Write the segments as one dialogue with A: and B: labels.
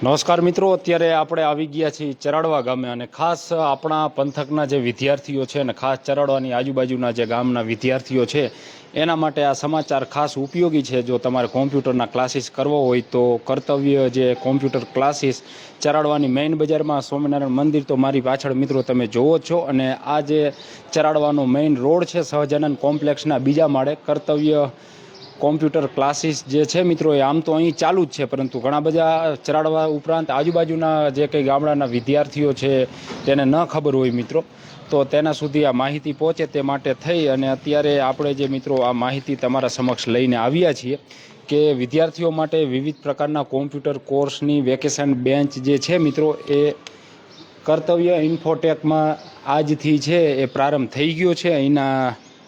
A: નમસ્કાર મિત્રો, અત્યારે આપણે આવી ગયા છીએ ચરાડવા ગામે અને ખાસ આપણા પંથકના જે વિદ્યાર્થીઓ છે અને ખાસ ચરાડવાની આજુબાજુના જે ગામના વિદ્યાર્થીઓ છે, એના માટે આ સમાચાર ખાસ ઉપયોગી છે. જો તમારે કોમ્પ્યુટરના ક્લાસીસ કરવો હોય તો કર્તવ્ય જે કોમ્પ્યુટર ક્લાસીસ ચરાડવાની મેઇન બજારમાં સ્વામિનારાયણ મંદિર, તો મારી પાછળ મિત્રો તમે જોવો છો. અને આ જે ચરાડવાનો મેઇન રોડ છે સહજાનંદ કોમ્પ્લેક્સના બીજા માળે કર્તવ્ય કોમ્પ્યુટર ક્લાસીસ જે છે મિત્રો, એ આમ તો અહીં ચાલુ જ છે, પરંતુ ઘણા બધા ચરાડવા ઉપરાંત આજુબાજુના જે કંઈ ગામડાના વિદ્યાર્થીઓ છે, તેને ન ખબર હોય મિત્રો. તો તેના સુધી આ માહિતી પહોંચે તે માટે થઈ અને અત્યારે આપણે જે મિત્રો આ માહિતી તમારા સમક્ષ લઈને આવ્યા છીએ કે વિદ્યાર્થીઓ માટે વિવિધ પ્રકારના કોમ્પ્યુટર કોર્સની વેકેશન બેન્ચ જે છે મિત્રો, એ કર્તવ્ય ઇન્ફોટેકમાં આજથી છે, એ પ્રારંભ થઈ ગયો છે. અહીંના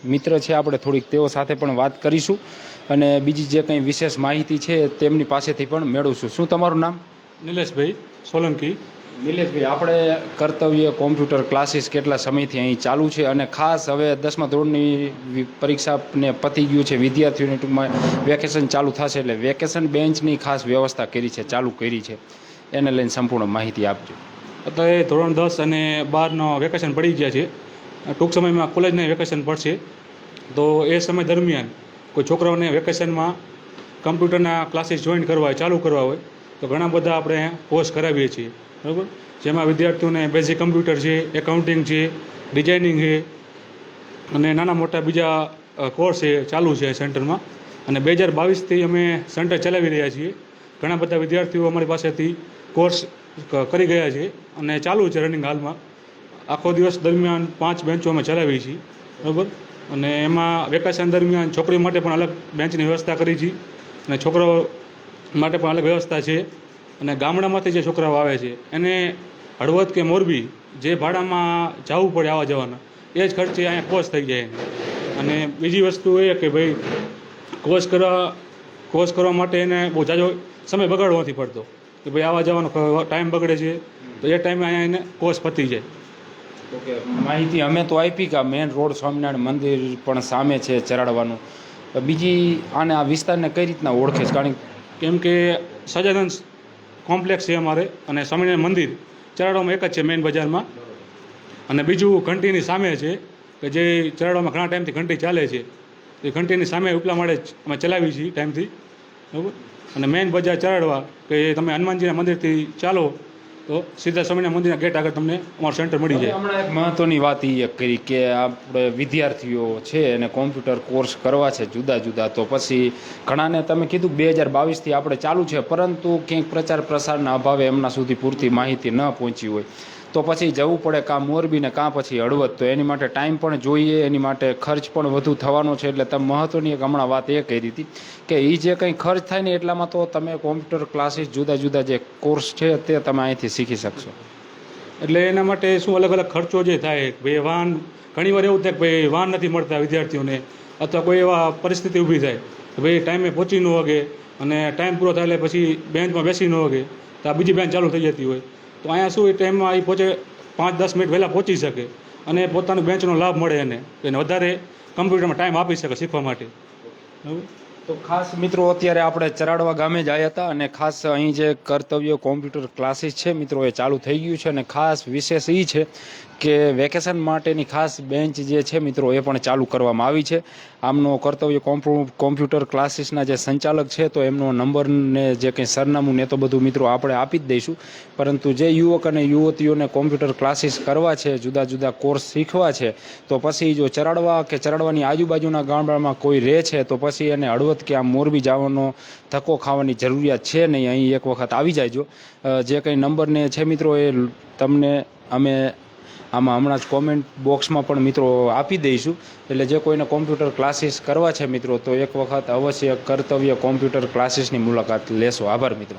A: મિત્ર છે આપણે થોડીક તેઓ સાથે પણ વાત કરીશું અને બીજી જે કંઈ વિશેષ માહિતી છે તેમની પાસેથી પણ મેળવશું. શું તમારું નામ?
B: નિલેશભાઈ સોલંકી.
A: નિલેશભાઈ આપણે કર્તવ્ય કોમ્પ્યુટર ક્લાસીસ કેટલા સમયથી અહીં ચાલુ છે અને ખાસ હવે દસમા ધોરણની પરીક્ષાને પતી ગયું છે વિદ્યાર્થીઓને ટૂંકમાં વેકેશન ચાલુ થશે એટલે વેકેશન બેન્ચની ખાસ વ્યવસ્થા કરી છે ચાલુ કરી છે. એને લઈને સંપૂર્ણ માહિતી આપજો.
B: અત્યારે ધોરણ દસ અને બારનો વેકેશન પડી ગયા છે. ટૂંક સમયમાં કોલેજને વેકેશન પડશે. તો એ સમય દરમિયાન કોઈ છોકરાઓને વેકેશનમાં કમ્પ્યુટરના ક્લાસીસ જોઈન કરવા હોય, ચાલુ કરવા હોય, તો ઘણા બધા આપણે કોર્સ કરાવીએ છીએ. બરાબર? જેમાં વિદ્યાર્થીઓને બેઝિક કમ્પ્યુટર છે એકાઉન્ટિંગ છે ડિઝાઇનિંગ છે, અને નાના મોટા બીજા કોર્સ છે, ચાલુ છે સેન્ટરમાં. અને બે હજાર બાવીસથી અમે સેન્ટર ચલાવી રહ્યા છીએ. ઘણા બધા વિદ્યાર્થીઓ અમારી પાસેથી કોર્સ કરી ગયા છે અને ચાલુ છે રનિંગ હાલમાં. આખો દિવસ દરમિયાન પાંચ બેન્ચો અમે ચલાવી છીએ, બરાબર? અને એમાં વેકેશન દરમિયાન છોકરીઓ માટે પણ અલગ બેન્ચની વ્યવસ્થા કરી છે અને છોકરાઓ માટે પણ અલગ વ્યવસ્થા છે. અને ગામડામાંથી જે છોકરાઓ આવે છે, એને હળવદ કે મોરબી જે ભાડામાં જવું પડે આવવા જવાના, એ જ ખર્ચે અહીંયા કોર્સ થઈ જાય. અને બીજી વસ્તુ એ કે ભાઈ કોર્સ કરવા કોર્સ કરવા માટે એને બહુ જાજો સમય બગાડવો નથી પડતો. કે ભાઈ આવવા જવાનો ટાઈમ બગડે છે, તો એ ટાઈમે અહીંયા એને કોર્સ પતી જાય.
A: ઓકે માહિતી અમે તો આપી કે મેન રોડ સ્વામિનારાયણ મંદિર પણ સામે છે ચરાડવાનું. બીજી આને આ વિસ્તારને કઈ રીતના ઓળખે છે? કારણ
B: કેમ કે સજાનંદ કોમ્પ્લેક્સ છે અમારે અને સ્વામિનારાયણ મંદિર ચરાડવામાં એક જ છે મેઇન બજારમાં. અને બીજું ઘંટીની સામે છે, કે જે ચરાડવામાં ઘણા ટાઈમથી ઘંટી ચાલે છે. એ ઘંટીની સામે ઉપલા માળે અમે ચલાવી છીએ ટાઈમથી. બરાબર? અને મેઇન બજાર ચરાડવા, કે તમે હનુમાનજીના મંદિરથી ચાલો તો સીધા સ્વામિનારાયણ મંદિરના ગેટ આગળ તમને અમારું સેન્ટર મળી જાય.
A: હમણાં એક મહત્વની વાત એ કરી કે આપણે વિદ્યાર્થીઓ છે અને કોમ્પ્યુટર કોર્સ કરવા છે જુદા જુદા, તો પછી ઘણાને તમે કીધું બે હજાર બાવીસથી આપણે ચાલુ છે, પરંતુ ક્યાંક પ્રચાર પ્રસારના અભાવે એમના સુધી પૂરતી માહિતી ન પહોંચી હોય. તો પછી જવું પડે કાં મોરબી ને કાં પછી હળવદ. તો એની માટે ટાઈમ પણ જોઈએ, એની માટે ખર્ચ પણ વધુ થવાનો છે. એટલે તમે મહત્વની એક હમણાં વાત એ કહી હતી કે એ જે કંઈ ખર્ચ થાય ને એટલામાં તો તમે કોમ્પ્યુટર ક્લાસીસ, જુદા જુદા જે કોર્સ છે તે તમે અહીંથી શીખી શકશો.
B: એટલે એના માટે શું અલગ અલગ ખર્ચો જે થાય? ભાઈ વાહન, ઘણી વાર એવું થાય કે ભાઈ વાહન નથી મળતા વિદ્યાર્થીઓને, અથવા કોઈ એવા પરિસ્થિતિ ઊભી થાય. કે ભાઈ ટાઈમે પહોંચી ન વગે અને ટાઈમ પૂરો થાય એટલે પછી બેન્ચમાં બેસી ન વગે તો આ બીજી બેન્ચ ચાલુ થઈ જતી હોય. તો અહીંયા શું એ ટાઈમમાં એ પહોંચે પાંચ, દસ મિનિટ વહેલા પહોંચી શકે અને પોતાનું બેન્ચનો લાભ મળે એને. એને વધારે કમ્પ્યુટરમાં ટાઈમ આપી શકે શીખવા માટે.
A: તો ખાસ મિત્રો, અત્યારે આપણે ચરાડવા ગામે જ આવ્યા હતા અને ખાસ અહીં જે કર્તવ્ય કોમ્પ્યુટર ક્લાસીસ છે મિત્રો, એ ચાલુ થઈ ગયું છે અને ખાસ વિશેષ એ છે કે વેકેશન માટેની ખાસ બેન્ચ જે છે મિત્રો, એ પણ ચાલુ કરવામાં આવી છે. આમનો કર્તવ્ય કોમ્પ્યુ- કોમ્પ્યુટર ક્લાસીસના જે સંચાલક છે, તો એમનો નંબર ને જે કંઈ સરનામું ને તો બધું મિત્રો આપણે આપી જ દઈશું. પરંતુ જે યુવક અને યુવતીઓને કોમ્પ્યુટર ક્લાસીસ કરવા છે, જુદા જુદા કોર્સ શીખવા છે, તો પછી જો ચરાડવા કે ચરાડવાની આજુબાજુના ગામડામાં કોઈ રહે છે, તો પછી એને હળવદ કે આમ મોરબી જવાનો ધક્કો ખાવાની જરૂરિયાત છે નહીં. અહીં એક વખત આવી જાયજો. જે કંઈ નંબરને છે મિત્રો, એ તમને અમે આમાં હમણાં જ કોમેન્ટ બોક્સમાં પણ મિત્રો આપી દઈશું. એટલે જે કોઈને કોમ્પ્યુટર ક્લાસીસ કરવા છે મિત્રો, તો એક વખત અવશ્ય કર્તવ્ય કોમ્પ્યુટર ક્લાસીસની મુલાકાત લેશો. આભાર મિત્રો.